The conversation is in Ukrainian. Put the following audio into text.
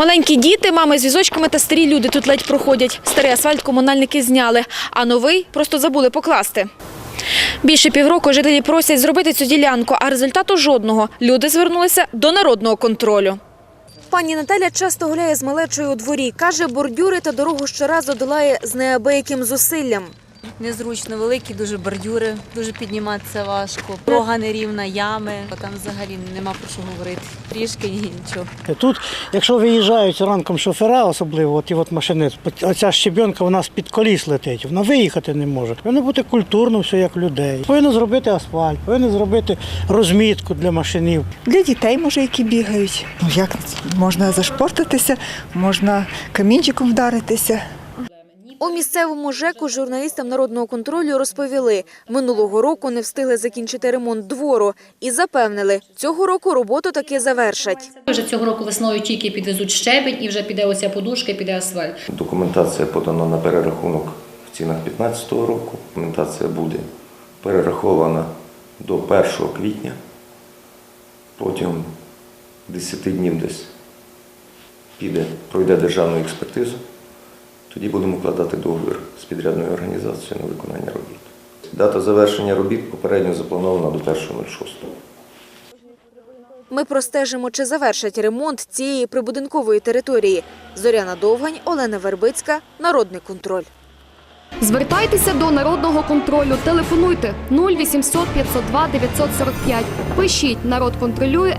Маленькі діти, мами з візочками та старі люди тут ледь проходять. Старий асфальт комунальники зняли, а новий просто забули покласти. Більше півроку жителі просять зробити цю ділянку, а результату жодного. Люди звернулися до народного контролю. Пані Наталя часто гуляє з малечою у дворі. Каже, бордюри та дорогу щоразу долає з неабияким зусиллям. Незручно великі, дуже бордюри, дуже підніматися важко. Дорога нерівна, ями. Там взагалі нема про що говорити. Трішки і нічого. Тут, якщо виїжджають ранком шофера, особливо от, і от машини, оця щебенка вона з-під коліс летить, вона виїхати не може. Повинно бути культурно все як людей. Повинно зробити асфальт, повинно зробити розмітку для машинів. Для дітей, може, які бігають. Ну як можна зашпортитися, можна камінчиком вдаритися. У місцевому ЖЕКу журналістам народного контролю розповіли, минулого року не встигли закінчити ремонт двору і запевнили, цього року роботу таки завершать. Вже цього року весною тільки підвезуть щебень і вже піде оця подушка, і піде асфальт. Документація подана на перерахунок в цінах 2015 року. Документація буде перерахована до 1 квітня. Протягом 10 днів десь піде, пройде державну експертизу. Тоді будемо вкладати договір з підрядною організацією на виконання робіт. Дата завершення робіт попередньо запланована до 1.06. Ми простежимо, чи завершать ремонт цієї прибудинкової території. Зоряна Довгань, Олена Вербицька, Народний контроль. Звертайтеся до народного контролю. Телефонуйте 0800 502 945. Пишіть народ контролює.